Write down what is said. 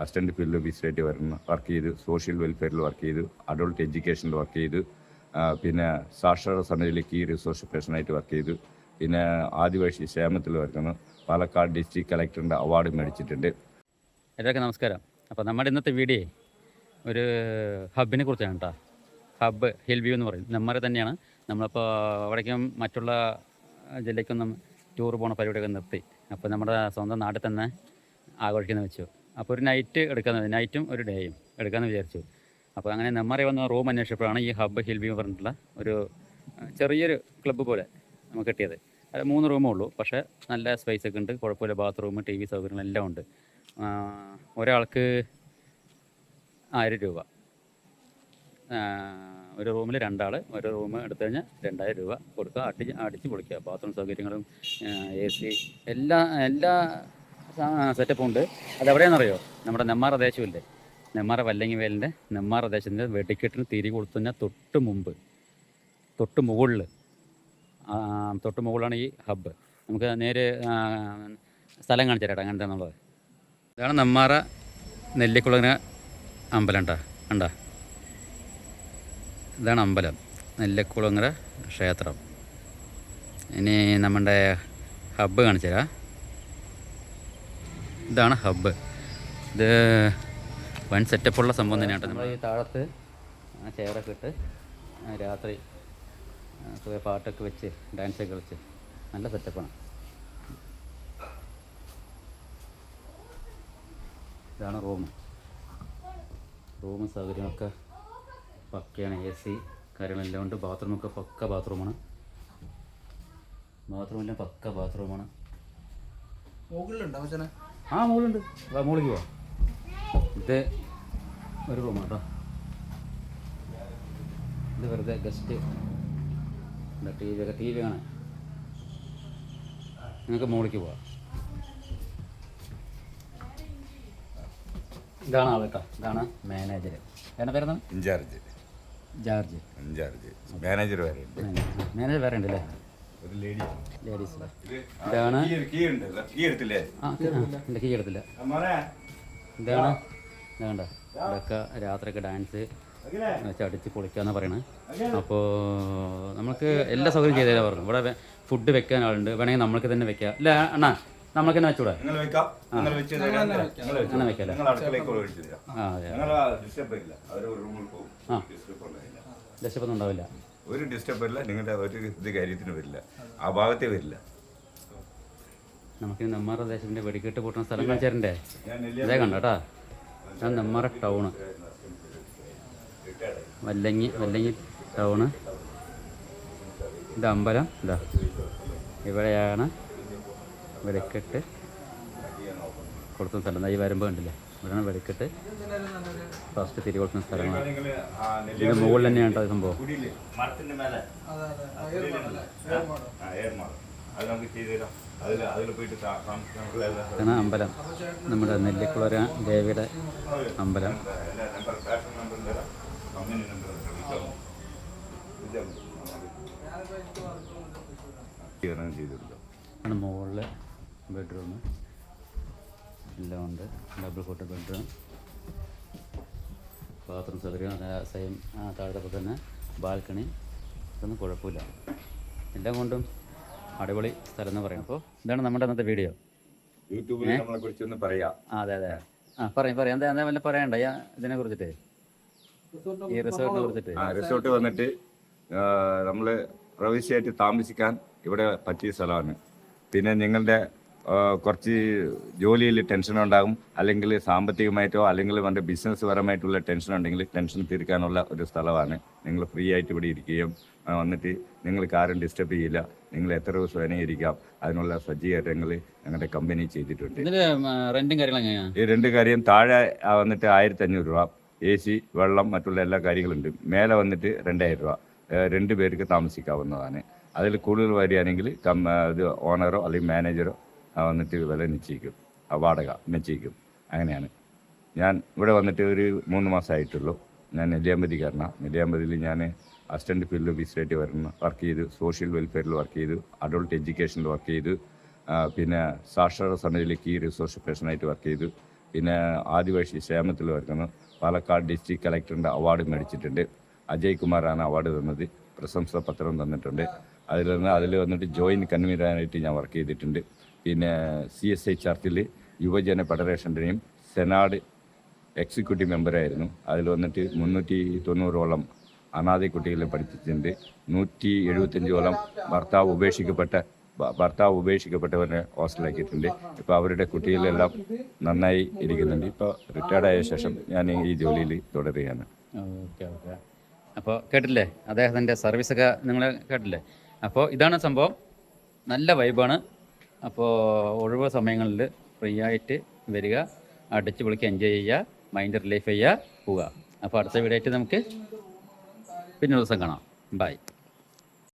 Assistant field ഓഫീസറായിട്ട് വരുന്ന work ചെയ്തു social വെൽഫെയറിൽ വർക്ക് ചെയ്തു അഡൾട്ട് എഡ്യൂക്കേഷനിൽ വർക്ക് ചെയ്തു പിന്നെ സാക്ഷരത സമിതിയിലെ കീ റിസോഴ്സ് പേഴ്സണായിട്ട് വർക്ക് ചെയ്തു പിന്നെ ആദിവാസി ക്ഷേമത്തിൽ വർക്കുന്നു പാലക്കാട് ഡിസ്ട്രിക്ട് കളക്ടറിന്റെ അവാർഡ് മേടിച്ചിട്ടുണ്ട്. എല്ലാവർക്കും നമസ്കാരം. അപ്പോൾ നമ്മുടെ ഇന്നത്തെ വീഡിയോ ഒരു ഹബിനെ കുറിച്ചാണ് കേട്ടോ ഹബ്ബ് ഹിൽ വ്യൂ എന്ന് പറയും. നമ്മരെ തന്നെയാണ്. നമ്മളിപ്പോൾ അവിടേക്കും മറ്റുള്ള ജില്ലയ്ക്കൊന്നും ടൂർ പോകുന്ന പരിപാടിയൊക്കെ നിർത്തി. അപ്പോൾ നമ്മുടെ സ്വന്തം നാട്ടിൽ തന്നെ ആഘോഷിക്കുന്ന വെച്ചു. അപ്പോൾ ഒരു നൈറ്റ് എടുക്കുന്നത് നൈറ്റും ഒരു ഡേയും എടുക്കാമെന്ന് വിചാരിച്ചു. അപ്പോൾ അങ്ങനെ നെമ്മറി വന്ന റൂം അന്വേഷിച്ചപ്പോഴാണ് ഈ ഹബ്ബ് ഹിൽ എന്ന് പറഞ്ഞിട്ടുള്ള ഒരു ചെറിയൊരു ക്ലബ്ബ് പോലെ നമുക്ക് കിട്ടിയത്. അത് മൂന്ന് റൂമേ ഉള്ളൂ. പക്ഷേ നല്ല സ്പേസ് ഒക്കെ ഉണ്ട്. കുഴപ്പമില്ല. ബാത്റൂം ടി വി സൗകര്യങ്ങളെല്ലാം ഉണ്ട്. ഒരാൾക്ക് ആയിരം രൂപ. ഒരു റൂമിൽ രണ്ടാൾ ഒരു റൂം എടുത്തു കഴിഞ്ഞാൽ രണ്ടായിരം രൂപ കൊടുക്കുക. അടിച്ച് അടിച്ച് പൊളിക്കുക. ബാത്റൂം സൗകര്യങ്ങളും എ സി എല്ലാ എല്ലാ സെറ്റപ്പും ഉണ്ട്. അത് അതെവിടെയാണെന്നറിയോ? നമ്മുടെ നെമ്മാറ ദേശമില്ലേ? നെമ്മാറ വല്ലങ്ങിവേലിന്റെ നെമ്മാറ ദേശത്തിന്റെ വെടിക്കെട്ടിന് തിരി കൊടുത്തുന്ന തൊട്ട് മുമ്പ് തൊട്ട് മുകളിൽ തൊട്ട് മുകളിലാണ് ഈ ഹബ്ബ് നമുക്ക് നേരെ സ്ഥലം കാണിച്ചു തരാം അങ്ങനത്തെ എന്നുള്ളത് ഇതാണ് നെമ്മാറ നെല്ലിക്കുളങ്ങര അമ്പലം കേട്ടോ. കണ്ട? ഇതാണ് അമ്പലം. നെല്ലിക്കുളങ്ങര ക്ഷേത്രം. ഇനി നമ്മുടെ ഹബ്ബ് കാണിച്ചു തരാം. ഇതാണ് ഹബ്ബ് ഇത് സെറ്റപ്പ് ഉള്ള സംഭവം തന്നെയാണ് നമ്മൾ ഈ താഴത്ത് ചെയറൊക്കെ ഇട്ട് രാത്രി കുറേ പാട്ടൊക്കെ വെച്ച് ഡാൻസൊക്കെ കളിച്ച് നല്ല സെറ്റപ്പാണ് ഇതാണ് റൂം റൂം സൗകര്യമൊക്കെ പക്കയാണ്. എ സി കാര്യങ്ങളെല്ലാം ഉണ്ട്. ബാത്റൂമൊക്കെ പക്ക ബാത്റൂമാണ് ബാത്റൂമെല്ലാം പക്ക ബാത്റൂമാണ് മുകളിലുണ്ടോ മച്ചനെ ആ മുകളുണ്ട് വാ മുകളിലേക്ക് പോവാം ഇത് ഒരു റൂമാണ് കേട്ടോ ഇത് വെറുതെ ഗസ്റ്റ്. ടി വി ഒക്കെ ടി വി കാണാൻ. നിങ്ങൾക്ക് മുകളിലേക്ക് പോവാം. ഇതാണ് ആൾ കേട്ടോ. ഇതാണ് മാനേജർ എന്നാ പേരെന്താണ്? ഇൻചാർജ്. ജാർജ്. ഇൻചാർജ്. മാനേജർ വേറെ ഉണ്ട്. മാനേജർ വേറെ ലേഡി ലേഡീസ് ഇത് ഇതാണ്? കീ ഉണ്ട്. കീ എടുത്തില്ലേ? ആ എന്റെ കീ എടുത്തില്ല. ഇതാണ്? ഇതാണ്ട ഇതൊക്കെ രാത്രിയൊക്കെ ഡാൻസ് വെച്ച് അടിച്ച് പൊളിക്കാന്ന് പറയണത് അപ്പോൾ നമുക്ക് എല്ലാ സൗകര്യം ചെയ്തു തരാൻ പറഞ്ഞു. ഇവിടെ ഫുഡ് വെക്കാൻ ആളുണ്ട്. വേണമെങ്കിൽ നമ്മൾക്ക് തന്നെ വെക്കാം. അല്ല അണ്ണാ നമ്മൾക്ക് തന്നെ വെച്ചൂടെ? നിങ്ങൾ വെക്കാം. നിങ്ങൾ വെച്ച് നിങ്ങൾ വെച്ചോ. അങ്ങനെ വെക്കാം നിങ്ങൾ അടുക്കളയ്ക്ക് ആ അതെ ഞങ്ങൾ ഡിസ്റ്റർബ് ഇല്ല അവർ ഒരു റൂമിൽ പോകും ആ. ഡിസ്റ്റർബ് ഉള്ളതില്ല ദശപ്പൊന്നും ഉണ്ടാവില്ല. ഒരു ഡിസ്റ്റർബ് വരില്ല നിങ്ങളുടെ ഒരു ഇത് കാര്യത്തിന് വരില്ല ആ ഭാഗത്തെ വരില്ല. നമുക്ക് നെമ്മാറ ദേശത്തിന്റെ വെടിക്കെട്ട് പൊട്ടുന്ന സ്ഥലം കാണിച്ചേരണ്ടേ? ഇതേ കണ്ടോ കേട്ടാ ഞാൻ നെമ്മാറ ടൗണ്. വല്ലങ്ങി വല്ലങ്ങി ടൗണ്. ഇത് അമ്പലം. ഇതാ. ഇവിടെയാണ് വെടിക്കെട്ട് കൊടുക്കുന്ന സ്ഥലം. ഈ വരുമ്പോൾ കണ്ടില്ലേ? ഇവിടെയാണ് വെടിക്കെട്ട്. ഫസ്റ്റ് തിരി കൊടുക്കുന്ന സ്ഥലങ്ങളാണ് നിങ്ങൾ ഇതിന് മുകളിൽ തന്നെയാണ് കേട്ടോ സംഭവം. ാണ് ഇതാണ് അമ്പലം. നമ്മുടെ നെല്ലിക്കുളര ദേവിയുടെ അമ്പലം. ആണ് മുകളിൽ ബെഡ്റൂം. എല്ലാം ഉണ്ട്. Double cot bedroom. ബാത്റൂം സൗകര്യം സെയിം താഴത്തപ്പോൾ തന്നെ ബാൽക്കണി. ഇതൊന്നും കുഴപ്പമില്ല. എല്ലാം കൊണ്ടും അടിപൊളി സ്ഥലം എന്ന് പറയാം. അപ്പോൾ ഇതാണ് നമ്മുടെ അന്നത്തെ വീഡിയോ യൂട്യൂബിൽ നമ്മളെ കുറിച്ച് ഒന്ന് പറയാം അതെ അതെ. ആ പറയും പറയാം. എന്താ എന്താ വല്ല പറയണ്ട. ഇതിനെ കുറിച്ചിട്ട്. ഈ റിസോർട്ടിനെ കുറിച്ചിട്ട്. ആ റിസോർട്ട് വന്നിട്ട് നമ്മൾ പ്രവേശിയായിട്ട് താമസിക്കാൻ ഇവിടെ പറ്റിയ സ്ഥലമാണ്. പിന്നെ നിങ്ങളുടെ കുറച്ച് ജോലിയിൽ ടെൻഷൻ ഉണ്ടാകും. അല്ലെങ്കിൽ സാമ്പത്തികമായിട്ടോ അല്ലെങ്കിൽ വേണ്ട ബിസിനസ് പരമായിട്ടുള്ള ടെൻഷൻ ഉണ്ടെങ്കിൽ ടെൻഷൻ തീർക്കാനുള്ള ഒരു സ്ഥലമാണ്. നിങ്ങൾ ഫ്രീ ആയിട്ട് ഇവിടെ ഇരിക്കുകയും വന്നിട്ട് നിങ്ങൾക്ക് ആരും ഡിസ്റ്റർബ് ചെയ്യില്ല. നിങ്ങൾ എത്ര ദിവസം വേണേ ഇരിക്കാം. അതിനുള്ള സജ്ജീകരണങ്ങൾ ഞങ്ങളുടെ കമ്പനി ചെയ്തിട്ടുണ്ട്. ഈ രണ്ട് കാര്യം താഴെ വന്നിട്ട് ആയിരത്തി അഞ്ഞൂറ് രൂപ. എ സി വെള്ളം മറ്റുള്ള എല്ലാ കാര്യങ്ങളുണ്ട്. മേലെ വന്നിട്ട് രണ്ടായിരം രൂപ. രണ്ട് പേർക്ക് താമസിക്കാവുന്നതാണ്. അതിൽ കൂടുതൽ വരികയാണെങ്കിൽ ഇത് ഓണറോ അല്ലെങ്കിൽ മാനേജറോ വന്നിട്ട് വില നിശ്ചയിക്കും. വാടക നിശ്ചയിക്കും. അങ്ങനെയാണ്. ഞാൻ ഇവിടെ വന്നിട്ട് ഒരു മൂന്ന് മാസമായിട്ടുള്ളൂ ഞാൻ നെല്ലിയാമ്പതിക്കാരനാണ് നെല്ലിയാമ്പതിയിൽ ഞാൻ അസിസ്റ്റന്റ് ഫീൽഡ് ഓഫീസറായിട്ട് വരുന്ന വർക്ക് ചെയ്തു സോഷ്യൽ വെൽഫെയറിൽ വർക്ക് ചെയ്തു അഡൾട്ട് എഡ്യൂക്കേഷനിൽ വർക്ക് ചെയ്തു പിന്നെ സാക്ഷരത സമിതിയിലെ കീ റിസോഴ്സ് പേഴ്സണായിട്ട് വർക്ക് ചെയ്തു പിന്നെ ആദിവാസി ക്ഷേമത്തിൽ വർക്കുന്നു പാലക്കാട് ഡിസ്ട്രിക്ട് കളക്ടറിന്റെ അവാർഡ് മേടിച്ചിട്ടുണ്ട്. അജയ് കുമാറാണ് അവാർഡ് തന്നത്. പ്രശംസ പത്രം തന്നിട്ടുണ്ട്. അതിൽ നിന്ന് അതിൽ വന്നിട്ട് ജോയിന്റ് കൺവീനറായിട്ട് ഞാൻ വർക്ക് ചെയ്തിട്ടുണ്ട്. പിന്നെ സി എസ് ഐ ചർച്ചിൽ യുവജന ഫെഡറേഷന്റെയും സെനാഡ് എക്സിക്യൂട്ടീവ് മെമ്പറായിരുന്നു. അതിൽ വന്നിട്ട് മുന്നൂറ്റി തൊണ്ണൂറോളം അനാഥ കുട്ടികളെ പഠിപ്പിച്ചിട്ടുണ്ട്. നൂറ്റി എഴുപത്തഞ്ചോളം ഭർത്താവ് ഉപേക്ഷിക്കപ്പെട്ട ഭർത്താവ് ഉപേക്ഷിക്കപ്പെട്ടവരെ ഹോസ്റ്റലാക്കിയിട്ടുണ്ട് ഇപ്പോൾ അവരുടെ കുട്ടികളെല്ലാം നന്നായി ഇരിക്കുന്നുണ്ട്. ഇപ്പോൾ റിട്ടയർഡായ ശേഷം ഞാൻ ഈ ജോലിയിൽ തുടരുകയാണ്. Okay okay. അപ്പോൾ കേട്ടില്ലേ? അദ്ദേഹത്തിന്റെ സർവീസൊക്കെ നിങ്ങൾ കേട്ടില്ലേ? അപ്പോൾ ഇതാണ് സംഭവം. നല്ല വൈബാണ്. അപ്പോൾ ഒഴിവ് സമയങ്ങളിൽ ഫ്രീ ആയിട്ട് വരിക അടിച്ച് പൊളിക്ക് എൻജോയ് ചെയ്യുക മൈൻഡ് റിലീഫ് ചെയ്യുക പോവുക. അപ്പോൾ അടുത്ത വീഡിയോ ആയിട്ട് നമുക്ക് പിന്നെ ദിവസം കാണാം. ബൈ